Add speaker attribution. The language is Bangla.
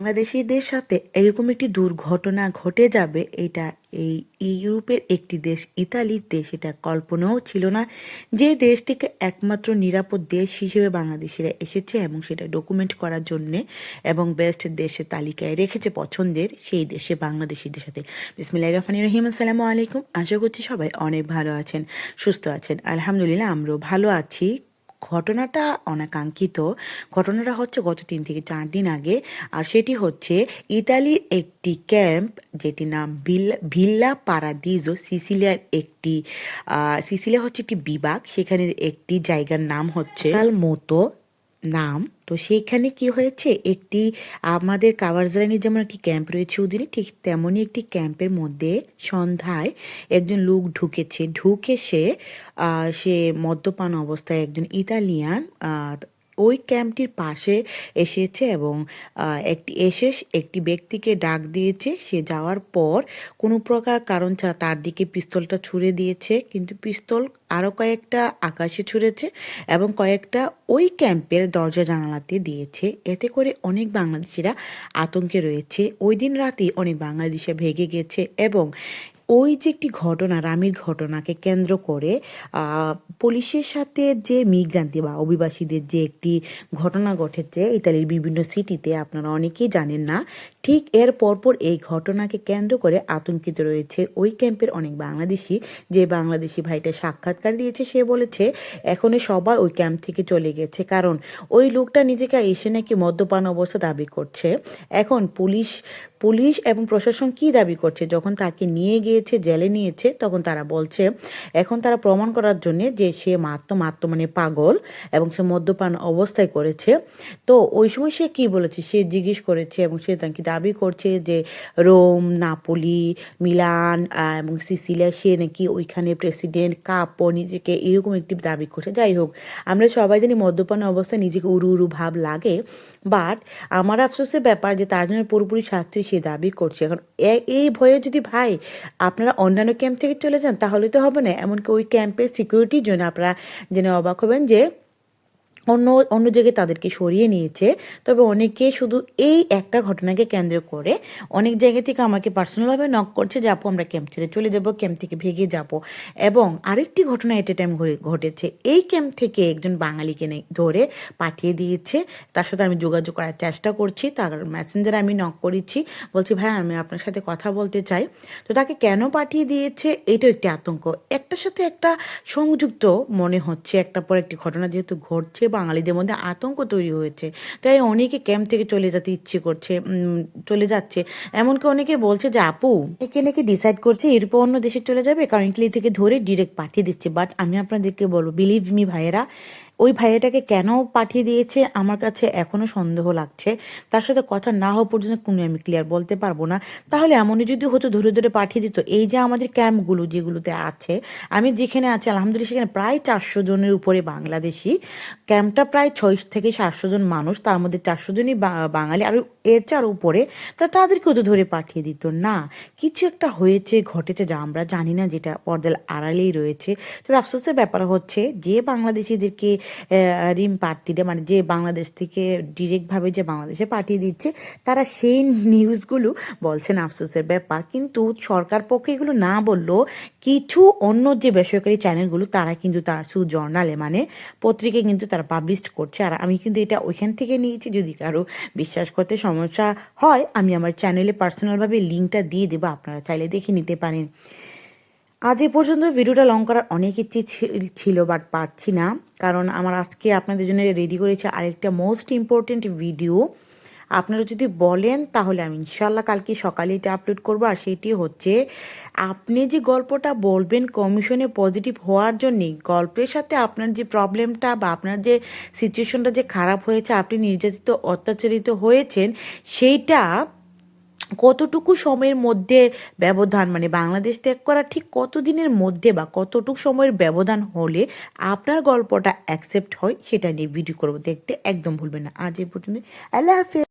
Speaker 1: বাংলাদেশিদের সাথে এরকম একটি দুর্ঘটনা ঘটে যাবে, এটা এই ইউরোপের একটি দেশ ইতালির দেশ এটা কল্পনাও ছিল না যে দেশটিকে একমাত্র নিরাপদ দেশ হিসেবে বাংলাদেশিরা এসেছে এবং সেটা ডকুমেন্ট করার জন্যে এবং বেস্ট দেশের তালিকায় রেখেছে পছন্দের সেই দেশে বাংলাদেশিদের সাথে। বিসমিল্লা রহমান রহিম, আসসালামু আলাইকুম। আশা করছি সবাই অনেক ভালো আছেন, সুস্থ আছেন। আলহামদুলিল্লাহ, আমরাও ভালো আছি। ঘটনাটা অনাকাঙ্ক্ষিত। ঘটনাটা হচ্ছে গত তিন থেকে চার দিন আগে। আর সেটি হচ্ছে ইতালির একটি ক্যাম্প যেটি নাম ভিল্লা ভিল্লা পারাদিজো, সিসিলিয়ার একটি সিসিলিয়া হচ্ছে একটি বিভাগ। সেখানের একটি জায়গার নাম হচ্ছে মতো নাম। তো সেইখানে কি হয়েছে? একটি আমাদের কাভারজারানির যেমন একটি ক্যাম্প রয়েছে ওদিনে, ঠিক তেমনই একটি ক্যাম্পের মধ্যে সন্ধ্যায় একজন লোক ঢুকেছে। ঢুকে সে সে মদ্যপান অবস্থায় একজন ইতালিয়ান ওই ক্যাম্পটির পাশে এসেছে এবং একটি, এসে একটি ব্যক্তিকে ডাক দিয়েছে। সে যাওয়ার পর কোনো প্রকার কারণ ছাড়া তার দিকে পিস্তলটা ছুড়ে দিয়েছে। কিন্তু পিস্তল আরও কয়েকটা আকাশে ছুঁড়েছে এবং কয়েকটা ওই ক্যাম্পের দরজা জানালাতে দিয়েছে। এতে করে অনেক বাংলাদেশিরা আতঙ্কে রয়েছে। ওই দিন রাতেই অনেক বাংলাদেশে ভেগে গেছে এবং ওই যে একটি ঘটনা, রামির ঘটনাকে কেন্দ্র করে পুলিশের সাথে যে মিগ্রান্তি বা অভিবাসীদের যে একটি ঘটনা ঘটেছে ইতালির বিভিন্ন সিটিতে, আপনারা অনেকেই জানেন না, ঠিক এর পরপর এই ঘটনাকে কেন্দ্র করে আতঙ্কিত রয়েছে ওই ক্যাম্পের অনেক বাংলাদেশি। যে বাংলাদেশি ভাইটা সাক্ষাৎকার দিয়েছে, সে বলেছে এখন সবাই ওই ক্যাম্প থেকে চলে গেছে, কারণ ওই লোকটা নিজেকে এসে নাকি মদ্যপান অবস্থা দাবি করছে। এখন পুলিশ পুলিশ এবং প্রশাসন কি দাবি করছে? যখন তাকে নিয়ে গিয়েছে জেলে নিয়েছে, তখন তারা বলছে, এখন তারা প্রমাণ করার জন্য যে সে মাত্র মাত্র মানে পাগল এবং সে মদ্যপান অবস্থায় করেছে। তো ওই সময় সে কি বলেছে? সে জিজ্ঞেস করেছে এবং সে নাকি দাবি করছে যে রোম, নাপোলি, মিলান এবং সিসিলিয়া, সে নাকি ওইখানে প্রেসিডেন্ট কাপো নিজেকে এরকম একটি দাবি করছে। যাই হোক, আমরা সবাই জানি মদ্যপান অবস্থায় নিজেকে উরু উরু ভাব লাগে। বাট আমার আফসোসের ব্যাপার যে তার জন্য পুরোপুরি শাস্তি সে দাবি করছে। এখন এই ভয়ে যদি ভাই আপনারা অন্যান্য ক্যাম্প থেকে চলে যান, তাহলে তো হবে না। এমনকি ওই ক্যাম্পের সিকিউরিটির জন্য আপনারা জেনে অবাক হবেন যে অন্য অন্য জায়গায় তাদেরকে সরিয়ে নিয়েছে। তবে অনেকে শুধু এই একটা ঘটনাকে কেন্দ্র করে অনেক জায়গা থেকে আমাকে পার্সোনালভাবে নক করছে যে, আপু, আমরা ক্যাম্প ছেড়ে চলে যাব ক্যাম্প থেকে ভেগে যাব। এবং আরেকটি ঘটনা এট এ টাইম ঘটেছে। এই ক্যাম্প থেকে একজন বাঙালিকে ধরে পাঠিয়ে দিয়েছে। তার সাথে আমি যোগাযোগ করার চেষ্টা করছি। তার মেসেঞ্জারে আমি নক করেছি। বলছি, ভাই, আমি আপনার সাথে কথা বলতে চাই। তো তাকে কেন পাঠিয়ে দিয়েছে? এটাও একটি আতঙ্ক। একটার সাথে একটা সংযুক্ত মনে হচ্ছে। একটা পর একটি ঘটনা যেহেতু ঘটছে বাঙালিদের মধ্যে আতঙ্ক তৈরি হয়েছে। তাই অনেকে ক্যাম্প থেকে চলে যেতে ইচ্ছে করছে চলে যাচ্ছে। এমনকি অনেকে বলছে যে, আপু, একে নাকি ডিসাইড করছে এরপর অন্য দেশে চলে যাবে, কারণ ইটালি থেকে ধরে ডিরেক্ট পাঠিয়ে দিচ্ছে। বাট আমি আপনাদেরকে বলব বিলিভ মি ভাইয়েরা ওই ভাইয়াটাকে কেন পাঠিয়ে দিয়েছে? আমার কাছে এখনও সন্দেহ লাগছে। তার সাথে কথা না হওয়া পর্যন্ত কোনো আমি ক্লিয়ার বলতে পারব না। তাহলে এমনই যদি হতো, ধরে ধরে পাঠিয়ে দিত। এই যে আমাদের ক্যাম্পগুলো যেগুলোতে আছে, আমি যেখানে আছি, আলহামদুলিল্লাহ সেখানে প্রায় চারশো জনের উপরে বাংলাদেশি। ক্যাম্পটা প্রায় ছয় থেকে সাতশো জন মানুষ। তার মধ্যে চারশো জনই বাঙালি। আর এর চার উপরে, তা তাদেরকেও তো ধরে পাঠিয়ে দিত। না, কিছু একটা হয়েছে, ঘটেছে যা আমরা জানি না, যেটা পর্দার আড়ালেই রয়েছে। তবে আফসোসের ব্যাপার হচ্ছে, যে বাংলাদেশিদেরকে রিম প্রার্থীরা মানে যে বাংলাদেশ থেকে ডিরেক্টভাবে যে বাংলাদেশে পাঠিয়ে দিচ্ছে, তারা সেই নিউজগুলো বলছেন আফসোসের ব্যাপার। কিন্তু সরকার পক্ষে এগুলো না বললেও কিছু অন্য যে বেসরকারি চ্যানেলগুলো, তারা কিন্তু তার সু জার্নালে মানে পত্রিকায় কিন্তু তারা পাবলিশ করছে। আর আমি কিন্তু এটা ওইখান থেকে নিয়েছি, যদি কারও বিশ্বাস করতে সমস্যা হয়, আমি আমার চ্যানেলে পার্সোনালভাবে লিঙ্কটা দিয়ে দেবো, আপনারা চাইলে দেখে নিতে পারেন। আজ এ পর্যন্ত ভিডিওটা লং করার অনেক ইচ্ছে ছিল বাট পারছি না। কারণ আমার আজকে আপনাদের জন্য রেডি করেছে আরেকটা মোস্ট ইম্পর্টেন্ট ভিডিও আপনারা যদি বলেন, তাহলে আমি ইনশাল্লাহ কালকে সকালে এটা আপলোড করব। আর সেটি হচ্ছে, আপনি যে গল্পটা বলবেন কমিশনে পজিটিভ হওয়ার জন্যে, গল্পের সাথে আপনার যে প্রবলেমটা বা আপনার যে সিচুয়েশনটা যে খারাপ হয়েছে, আপনি নির্যাতিত, অত্যাচারিত হয়েছেন, সেইটা কতটুকু সময়ের মধ্যে ব্যবধান মানে বাংলাদেশ ত্যাগ করা ঠিক কতদিনের মধ্যে বা কতটুকু সময়ের ব্যবধান হলে আপনার গল্পটা অ্যাকসেপ্ট হয়, সেটা নিয়ে ভিডিও করব। দেখতে একদম ভুলবেন না। আজ এ পর্যন্ত আল্লাহ হাফেজ।